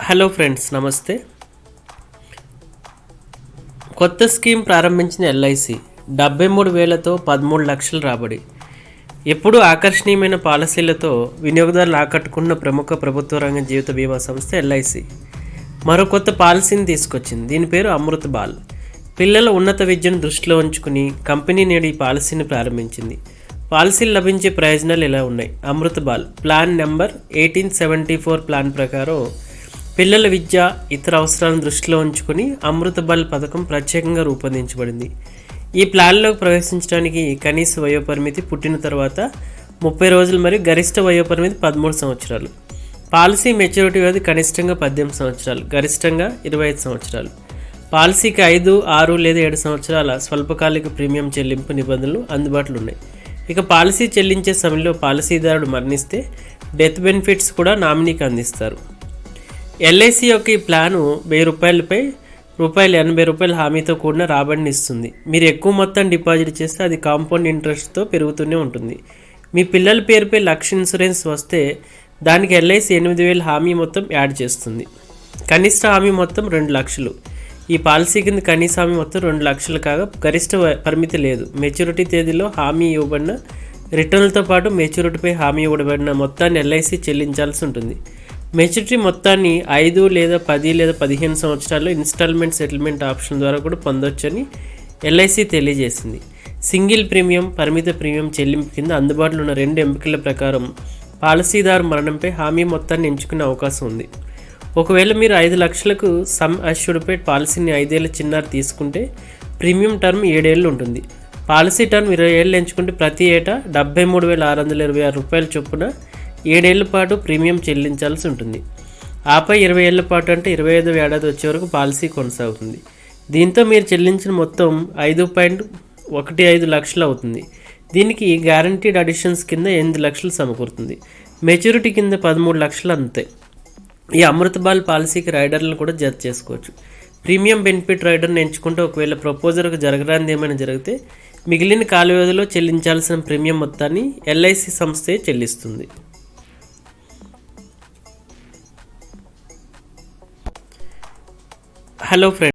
Hello friends నమస్తే. కొత్త scheme ప్రారంభించిన ఎల్ఐసి డెబ్బై మూడు వేలతో పదమూడు లక్షలు రాబడి. ఎప్పుడూ ఆకర్షణీయమైన పాలసీలతో వినియోగదారులు ఆకట్టుకున్న ప్రముఖ ప్రభుత్వ రంగ జీవిత బీమా సంస్థ ఎల్ఐసి మరో కొత్త పాలసీని తీసుకొచ్చింది. దీని పేరు అమృత్ బాల్. పిల్లల ఉన్నత విద్యను దృష్టిలో ఉంచుకుని కంపెనీ నేడు ఈ పాలసీని ప్రారంభించింది. పాలసీలు లభించే ప్రయోజనాలు ఇలా ఉన్నాయి. Amrit Baal plan number eighteen seventy four plan ప్రకారం పిల్లల విద్య ఇతర అవసరాలను దృష్టిలో ఉంచుకుని అమృత బల్ పథకం ప్రత్యేకంగా రూపొందించబడింది. ఈ ప్లాన్లోకి ప్రవేశించడానికి కనీస వయోపరిమితి పుట్టిన తర్వాత ముప్పై రోజులు మరియు గరిష్ట వయోపరిమితి పదమూడు సంవత్సరాలు. పాలసీ మెచ్యూరిటీ వ్యవధి కనిష్టంగా పద్దెనిమిది సంవత్సరాలు గరిష్టంగా ఇరవై ఐదు సంవత్సరాలు. పాలసీకి ఐదు ఆరు లేదా ఏడు సంవత్సరాల స్వల్పకాలిక ప్రీమియం చెల్లింపు నిబంధనలు అందుబాటులో ఉన్నాయి. ఇక పాలసీ చెల్లించే సమయంలో పాలసీదారుడు మరణిస్తే డెత్ బెనిఫిట్స్ కూడా నామినీకి అందిస్తారు. ఎల్ఐసి యొక్క ఈ ప్లాను వెయ్యి రూపాయలపై రూపాయలు ఎనభై రూపాయల హామీతో కూడిన రాబడిని ఇస్తుంది. మీరు ఎక్కువ మొత్తం డిపాజిట్ చేస్తే అది కాంపౌండ్ ఇంట్రెస్ట్తో పెరుగుతూనే ఉంటుంది. మీ పిల్లల పేరుపై లక్ష ఇన్సూరెన్స్ వస్తే దానికి ఎల్ఐసి ఎనిమిది వేల హామీ మొత్తం యాడ్ చేస్తుంది. కనిష్ట హామీ మొత్తం రెండు లక్షలు. ఈ పాలసీ కింద కనీస హామీ మొత్తం రెండు లక్షలు కాగా గరిష్ట పరిమితి లేదు. మెచ్యూరిటీ తేదీలో హామీ ఇవ్వబడిన రిటర్న్లతో పాటు మెచ్యూరిటీపై హామీ ఇవ్వబడిన మొత్తాన్ని ఎల్ఐసి చెల్లించాల్సి ఉంటుంది. మెచ్యూరిటీ మొత్తాన్ని ఐదు లేదా పది లేదా పదిహేను సంవత్సరాల్లో ఇన్స్టాల్మెంట్ సెటిల్మెంట్ ఆప్షన్ ద్వారా కూడా పొందొచ్చని ఎల్ఐసి తెలియజేసింది. సింగిల్ ప్రీమియం పరిమిత ప్రీమియం చెల్లింపు కింద అందుబాటులో ఉన్న రెండు ఎంపికల ప్రకారం పాలసీదారు మరణంపై హామీ మొత్తాన్ని ఎంచుకునే అవకాశం ఉంది. ఒకవేళ మీరు ఐదు లక్షలకు సమ్ అష్యూర్డ్పై పాలసీని ఐదేళ్ళ చిన్నారి తీసుకుంటే ప్రీమియం టర్మ్ ఏడేళ్ళు ఉంటుంది. పాలసీ టర్మ్ ఇరవై ఏళ్ళు ఎంచుకుంటే ప్రతి ఏటా డెబ్బై మూడు వేల ఆరు వందల ఇరవై ఆరు రూపాయల చొప్పున ఏడేళ్ళ పాటు ప్రీమియం చెల్లించాల్సి ఉంటుంది. ఆపై ఇరవై ఏళ్ళ పాటు అంటే ఇరవై ఐదు ఏడాది వచ్చే వరకు పాలసీ కొనసాగుతుంది. దీంతో మీరు చెల్లించిన మొత్తం ఐదు పాయింట్ ఒకటి ఐదు లక్షలు అవుతుంది. దీనికి గ్యారంటీడ్ అడిషన్స్ కింద ఎనిమిది లక్షలు సమకూరుతుంది. మెచ్యూరిటీ కింద పదమూడు లక్షలు అంతే. ఈ అమృతబాల్ పాలసీకి రైడర్లను కూడా జత చేసుకోవచ్చు. ప్రీమియం బెనిఫిట్ రైడర్ని ఎంచుకుంటే ఒకవేళ ప్రపోజర్కు జరగరానిది ఏమైనా జరిగితే మిగిలిన కాల వ్యవధిలో చెల్లించాల్సిన ప్రీమియం మొత్తాన్ని ఎల్ఐసి సంస్థే చెల్లిస్తుంది. Hello friends